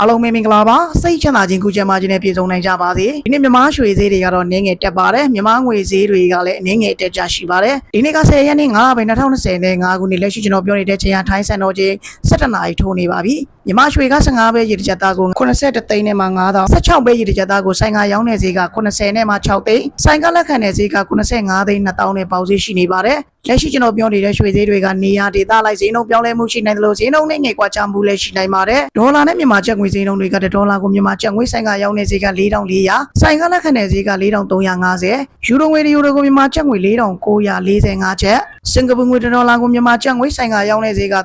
အားလုံးပဲမင်္ဂလာပါစိတ်ချမ်းသာခြင်းကုချမ်းသာခြင်းနဲ့ပြည့်စုံနိုင်ကြပါစေဒီနေ့မြန်မာရွှေဈေးတွေကတော့နင်းငယ်တက်ပါတယ်မြန်မာငွေဈေးတွေကလည်းနင်းငယ်တက်ကြရှိပါတယ်ဒီနေ့က10ရက်နေ့9လပိုင်း2020နဲ့5ခုနှစ်လက်ရှိကျွန်တော်ပြောနေတဲ့ချိန်ဟာထိုင်းစံတော်ချိန်17နာရီထိုးနေပါပြီ မြန်မာရွှေက15ပဲရေတစ်ချက်သားကို81သိန်းနဲ့မှ9000 16ပဲရေတစ်ချက်သားကိုဆိုင်ကရောင်းတဲ့ဈေးက80နဲ့မှ6သိန်းဆိုင်ကလက်ခံတဲ့ဈေးက85သိန်း2000နဲ့ပေါက်ဈေးရှိနေပါတယ်လက်ရှိကျွန်တော်ပြောနေတဲ့ရွှေဈေးတွေကနေရာဒေသလိုက်ဈေးနှုန်းပြောင်းလဲမှုရှိနိုင်တယ်လို့ဈေးနှုန်းနဲ့ငွေကွာခြားမှုလည်းရှိနိုင်ပါတယ်ဒေါ်လာနဲ့မြန်မာကျပ်ငွေဈေးနှုန်းတွေကဒေါ်လာကိုမြန်မာကျပ်ငွေဆိုင်ကရောင်းတဲ့ဈေးက4400ဆိုင်ကလက်ခံတဲ့ဈေးက4350ယူရိုငွေတယူရိုကိုမြန်မာကျပ်ငွေ4945ကျပ် စင်ကာပူငွေဒေါ်လာကိုမြန်မာကျပ်ငွေဆိုင်ကရောင်းတဲ့ဈေးက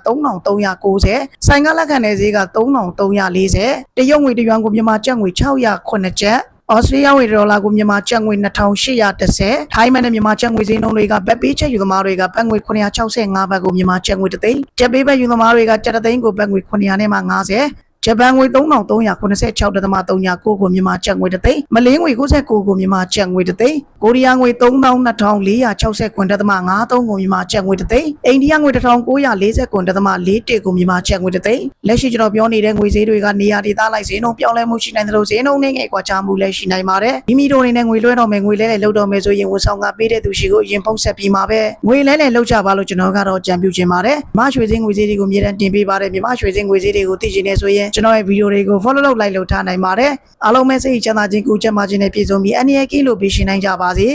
3390ဆိုင်ကလက်ခံတဲ့ဈေးက3340တရုတ်ငွေတယွမ်ကိုမြန်မာကျပ်ငွေ609ကျပ်ဩစတြေးလျဝေဒေါ်လာကိုမြန်မာကျပ်ငွေ2810ထိုင်းမန်နဲ့မြန်မာကျပ်ငွေဈေးနှုန်းတွေကဘက်ပေးချက်ယူသမားတွေကဘတ်ငွေ965ဘတ်ကိုမြန်မာကျပ်ငွေတစ်သိန်းကျပ်ပေးဘက်ယူသမားတွေကကျပ်တစ်သိန်းကိုဘတ်ငွေ900နဲ့မှ90 ဂျပန်ငွေ3386.39ကိုမြန်မာကျပ်ငွေတစ်သိန်းမလေးငွေ69ကိုမြန်မာကျပ်ငွေတစ်သိန်းကိုရီးယားငွေ32,460ခွန်တက်သမ53ကိုမြန်မာကျပ်ငွေတစ်သိန်းအိန္ဒိယငွေ1940ခွန်တက်သမ41ကိုမြန်မာကျပ်ငွေတစ်သိန်းလက်ရှိကျွန်တော်ပြောနေတဲ့ငွေဈေးတွေကနေရာဒေသလိုက်ဈေးနှုန်းပြောင်းလဲမှုရှိနိုင်တယ်လို့ဈေးနှုန်းနဲ့ငယ်ကွာခြားမှုလည်းရှိနိုင်ပါတယ်မိမိတို့အနေနဲ့ငွေလွှဲတော်မယ်ငွေလဲလဲလောက်တော်မယ်ဆိုရင်ဝန်ဆောင်ကပေးတဲ့သူရှိကိုရင်ဖုံးဆက်ပြီးမှာပဲငွေလဲလဲလောက်ကြပါလို့ကျွန်တော်ကတော့ကြံပြုခြင်းပါတယ်မရွှေစင်းငွေဈေးတွေကိုအမြဲတမ်းတင်ပေးပါတယ်မြမရွှေစင်းငွေဈေးတွေကိုသိချင်နေဆိုရင်ကျွန်တော်ရဲ့ဗီဒီယိုတွေကို follow လုပ်လိုက်လို့ထားနိုင်ပါတယ်အားလုံးပဲစိတ်ချမ်းသာခြင်းကိုကြက်မှခြင်းနဲ့ပြည့်စုံပြီးအနေရကင်းလို့ပြရှင်နိုင်ကြပါစေ